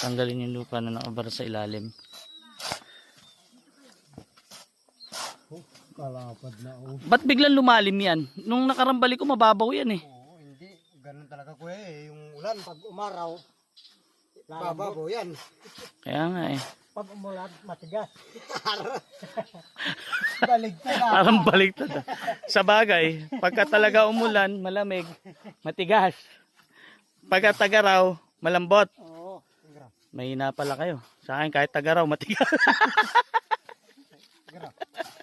Tanggalin yung lupa na nakabara sa ilalim. Kalapad na oh. Ba't biglang lumalim yan? Nung nakarambali ko, mababaw yan eh. Oo, hindi. Ganun talaga kuya eh. Yung ulan pag umaraw, bababaw yan. Kaya nga eh. Pag umulan, matigas. Baligtad na. Parang baliktad. ah. Sa bagay, pagka talaga umulan, malamig, matigas. Pagka tagaraw, malambot. Mahina pala kayo. Sa akin, kahit tagaraw, matigas. Gra.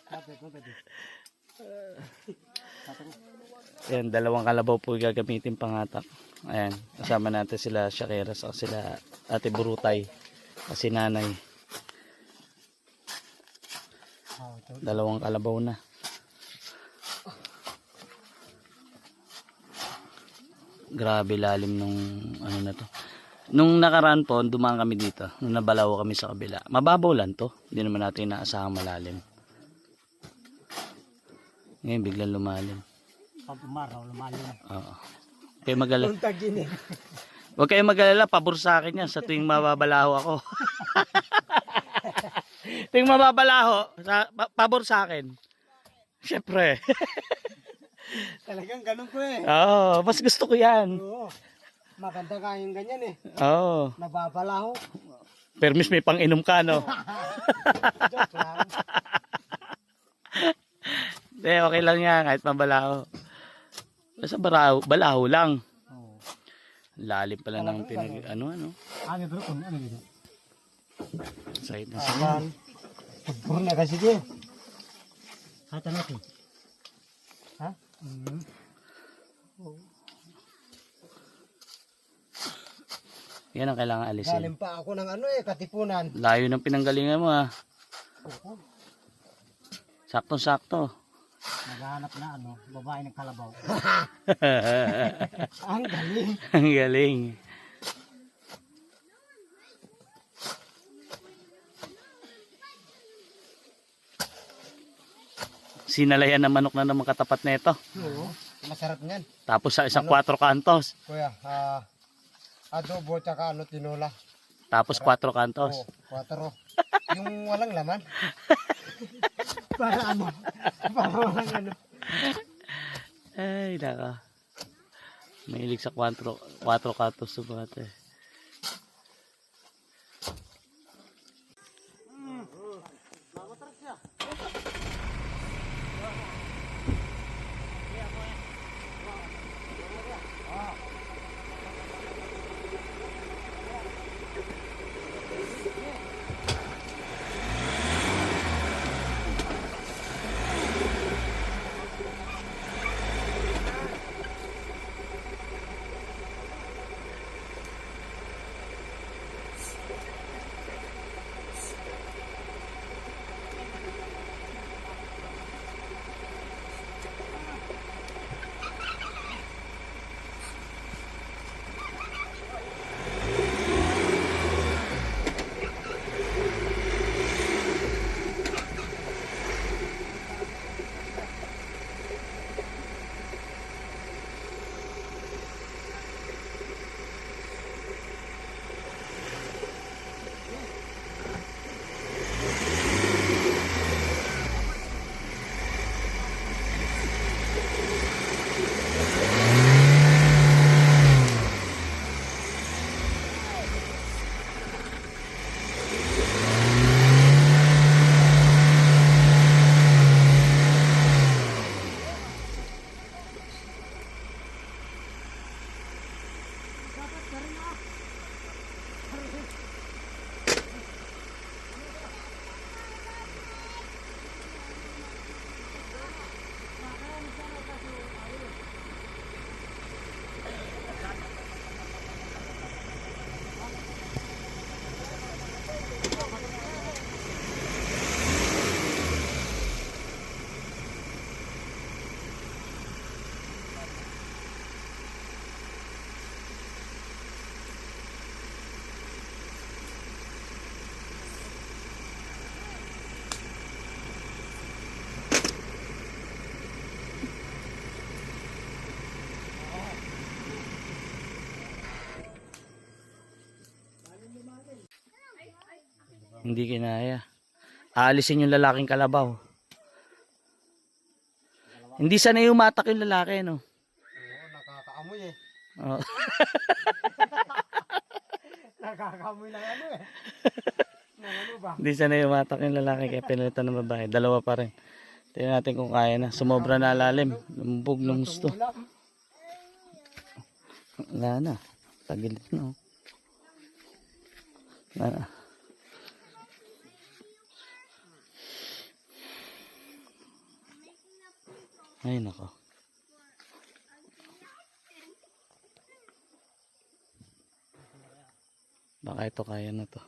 Lapit, lapit. Ayan, dalawang kalabaw po gagamitin pangatak. Ayan, kasama natin sila Shakira sa sila Ate Burutay. Kasi nanay, dalawang kalabaw na. Grabe lalim nung ano na to. Nung nakaraan po, dumaan kami dito. Nung nabalaw kami sa kabila. Mababaw lang to. Hindi naman natin inaasahang malalim. Ngayon biglang lumalim. Pag umaraw, lumalim. Oo. Kayo magalala. Yung taginin. Huwag kayong mag-alala, pabor sa akin yan sa tuwing mababalaho ako. tuwing mababalaho, sa, pa- pabor sa akin. Siyempre. Talagang ganun ko eh. Oo, mas gusto ko yan. Oo. Maganda ka yung ganyan eh. Oo. Nababalaho. Permis may pang-inom ka, no? Joke lang. Hindi, okay lang yan, kahit mabalaho. Basta balaho, balaho lang. Oo. Lalim pala ng pinag... Ano, ano? Ano bro? Ano ano dito? Side na sa Ayan. Pagpuro na kasi din. Hata natin. Ha? Mm. Yan ang kailangan alisin. Galing pa ako ng ano eh, katipunan. Layo ng pinanggalingan mo, ha? Oo. Sakto-sakto. Naghahanap na ano, babae ng kalabaw. Ang galing. Ang galing. Sinalayan ng manok na naman katapat na ito. Oo. Masarap niyan. Tapos sa isang 4 kantos. Kuya, ah, adobo tsaka ano, tinola. Tapos 4 kantos. Oo, kwatro. Yung walang laman. Para ano? Para walang ano. Ay, naka. Mahilig sa 4 4 kantos sa eh. Hindi kinaya. Aalisin yung lalaking kalabaw. Hindi sanay umatak yung lalaki, no? Oo, nakakaamoy eh. Oh. Nakakaamoy ng ano eh. ano? Hindi sanay umatak yung lalaki kaya pinalitan ng babae. Dalawa pa rin. Tingnan natin kung kaya na. Sumobra na lalim. Lumbog ng gusto. Wala na. Tagilid na. oh. Wala na. Ay, nako. Baka ito kaya na to.